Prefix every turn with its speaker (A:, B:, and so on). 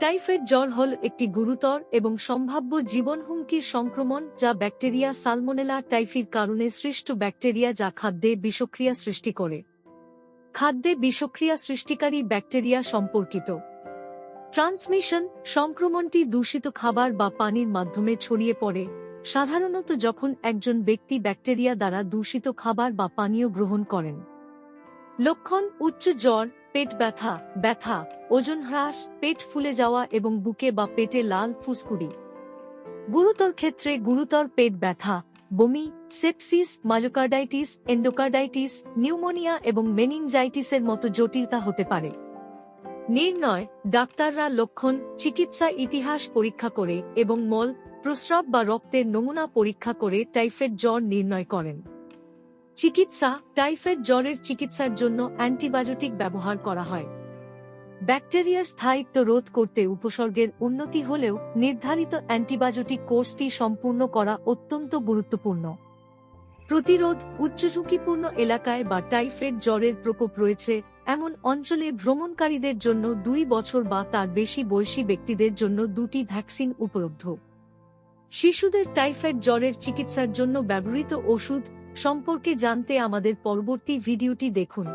A: Typhoid জ্বর হল একটি গুরুতর এবং সম্ভাব্য জীবন হুমকির সংক্রমণ যা ব্যাকটেরিয়া সালমোনেলা টাইফির কারণে সৃষ্ট ব্যাকটেরিয়া যা খাদ্যে বিষক্রিয়া সৃষ্টি করে। খাদ্যে বিষক্রিয়া সৃষ্টিকারী ব্যাকটেরিয়া সম্পর্কিত। ট্রান্সমিশন, সংক্রমণটি দূষিত খাবার বা পানির মাধ্যমে ছড়িয়ে পড়ে, সাধারণত যখন একজন ব্যক্তি ব্যাকটেরিয়া দ্বারা দূষিত খাবার বা পানীয় গ্রহণ করেন। লক্ষণ, উচ্চ জ্বর পেট ব্যথা ব্যথা, ওজন হ্রাস, পেট ফুলে যাওয়া এবং বুকে বা পেটে লাল ফুসকুড়ি। গুরুতর ক্ষেত্রে গুরুতর পেট ব্যথা, বমি সেপসিস মায়োকার্ডাইটিস এন্ডোকার্ডাইটিস নিউমোনিয়া এবং মেনিনজাইটিসের মতো জটিলতা হতে পারে। নির্ণয়, ডাক্তাররা লক্ষণ, চিকিৎসা ইতিহাস পরীক্ষা করে এবং মল, প্রস্রাব বা রক্তের নমুনা পরীক্ষা করে টাইফয়েড জ্বর নির্ণয় করেন। চিকিৎসা, টাইফয়েড জ্বরের চিকিৎসার জন্য অ্যান্টিবায়োটিক ব্যবহার করা হয়। ব্যাকটেরিয়ার স্থায়িত্ব রোধ করতে উপসর্গের উন্নতি হলেও নির্ধারিত অ্যান্টিবায়োটিক কোর্সটি সম্পূর্ণ করা অত্যন্ত গুরুত্বপূর্ণ। প্রতিরোধ উচ্চ ঝুঁকিপূর্ণ এলাকায় বা টাইফয়েড জ্বরের প্রকোপ রয়েছে, এমন অঞ্চলে ভ্রমণকারীদের জন্য দুই বছর বা তার বেশি বয়সী ব্যক্তিদের জন্য দুটি ভ্যাকসিন উপলব্ধ। শিশুদের টাইফয়েড জ্বরের চিকিৎসার জন্য ব্যবহৃত ওষুধ সম্পর্কে জানতে আমাদের পরবর্তী ভিডিওটি দেখুন।